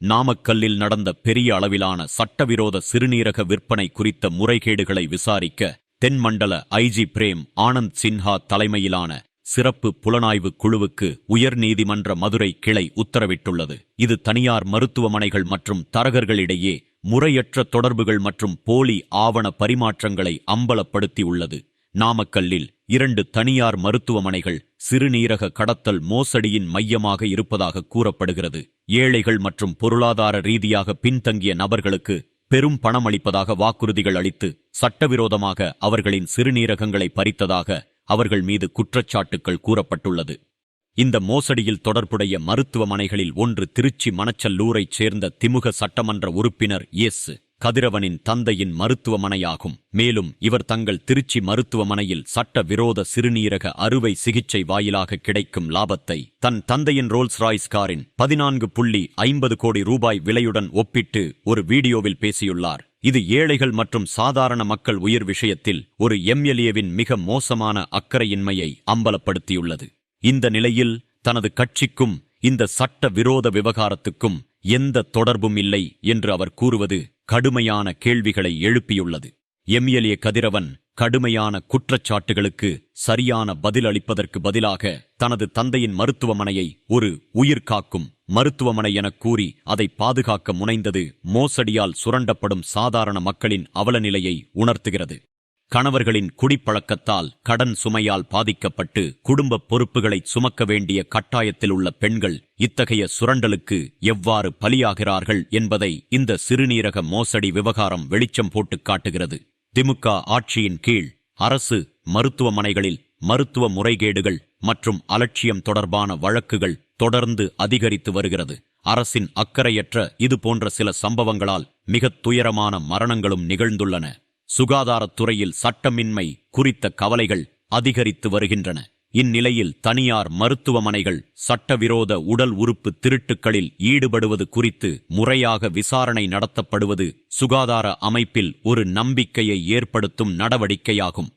நாமக்கல்லில் நடந்த பெரிய அளவிலான சட்டவிரோத சிறுநீரக விற்பனை குறித்த முறைகேடுகளை விசாரிக்க தென்மண்டல ஐஜி பிரேம் ஆனந்த் சின்ஹா தலைமையிலான சிறப்பு புலனாய்வு குழுவுக்கு உயர்நீதிமன்ற மதுரை கிளை உத்தரவிட்டுள்ளது. இது தனியார் மருத்துவமனைகள் மற்றும் தரகர்களிடையே முறையற்ற தொடர்புகள் மற்றும் போலி ஆவண பரிமாற்றங்களை அம்பலப்படுத்தியுள்ளது. நாமக்கல்லில் இரண்டு தனியார் மருத்துவமனைகள் சிறுநீரக கடத்தல் மோசடியின் மையமாக இருப்பதாக கூறப்படுகிறது. ஏழைகள் மற்றும் பொருளாதார ரீதியாக பின்தங்கிய நபர்களுக்கு பெரும் பணம் அளிப்பதாக வாக்குறுதிகள் அளித்து சட்டவிரோதமாக அவர்களின் சிறுநீரகங்களை பறித்ததாக அவர்கள் மீது குற்றச்சாட்டுக்கள் கூறப்பட்டுள்ளது. இந்த மோசடியில் தொடர்புடைய மருத்துவமனைகளில் ஒன்று திருச்சி மணச்சல்லூரைச் சேர்ந்த திமுக சட்டமன்ற உறுப்பினர் எஸ். கதிரவனின் தந்தையின் மருத்துவமனையாகும். மேலும் இவர் தங்கள் திருச்சி மருத்துவமனையில் சட்ட விரோத சிறுநீரக அறுவை சிகிச்சை வாயிலாக கிடைக்கும் லாபத்தை தன் தந்தையின் ரோல்ஸ் ராய்ஸ் காரின் பதினான்கு புள்ளி ஐம்பது கோடி ரூபாய் விலையுடன் ஒப்பிட்டு ஒரு வீடியோவில் பேசியுள்ளார். இது ஏழைகள் மற்றும் சாதாரண மக்கள் உயிர் விஷயத்தில் ஒரு எம்எல்ஏவின் மிக மோசமான அக்கறையின்மையை அம்பலப்படுத்தியுள்ளது. இந்த நிலையில் தனது கட்சிக்கும் இந்த சட்ட விரோத விவகாரத்துக்கும் எந்த தொடர்பும் இல்லை என்று அவர் கூறுவது கடுமையான கேள்விகளை எழுப்பியுள்ளது. எம்எல்ஏ கதிரவன் கடுமையான குற்றச்சாட்டுகளுக்கு சரியான பதில் அளிப்பதற்கு பதிலாக தனது தந்தையின் மருத்துவமனையை ஒரு உயிர் காக்கும் மருத்துவமனை எனக் கூறி அதை பாதுகாக்க முனைந்தது மோசடியால் சுரண்டப்படும் சாதாரண மக்களின் அவலநிலையை உணர்த்துகிறது. கணவர்களின் குடிப்பழக்கத்தால் கடன் சுமையால் பாதிக்கப்பட்டு குடும்ப பொறுப்புகளை சுமக்க வேண்டிய கட்டாயத்தில் உள்ள பெண்கள் இத்தகைய சுரண்டலுக்கு எவ்வாறு பலியாகிறார்கள் என்பதை இந்த சிறுநீரக மோசடி விவகாரம் வெளிச்சம் போட்டு காட்டுகிறது. திமுக ஆட்சியின் கீழ் அரசு மருத்துவமனைகளில் மருத்துவ முறைகேடுகள் மற்றும் அலட்சியம் தொடர்பான வழக்குகள் தொடர்ந்து அதிகரித்து வருகிறது. அரசின் அக்கறையற்ற இது போன்ற சில சம்பவங்களால் மிகத் துயரமான மரணங்களும் நிகழ்ந்துள்ளன. சுகாதாரத்துறையில் சட்டமின்மை குறித்த கவலைகள் அதிகரித்து வருகின்றன. இந்நிலையில் தனியார் மருத்துவமனைகள் சட்டவிரோத உடல் உறுப்பு திருட்டுக்களில் ஈடுபடுவது குறித்து முறையாக விசாரணை நடத்தப்படுவது சுகாதார அமைப்பில் ஒரு நம்பிக்கையை ஏற்படுத்தும் நடவடிக்கையாகும்.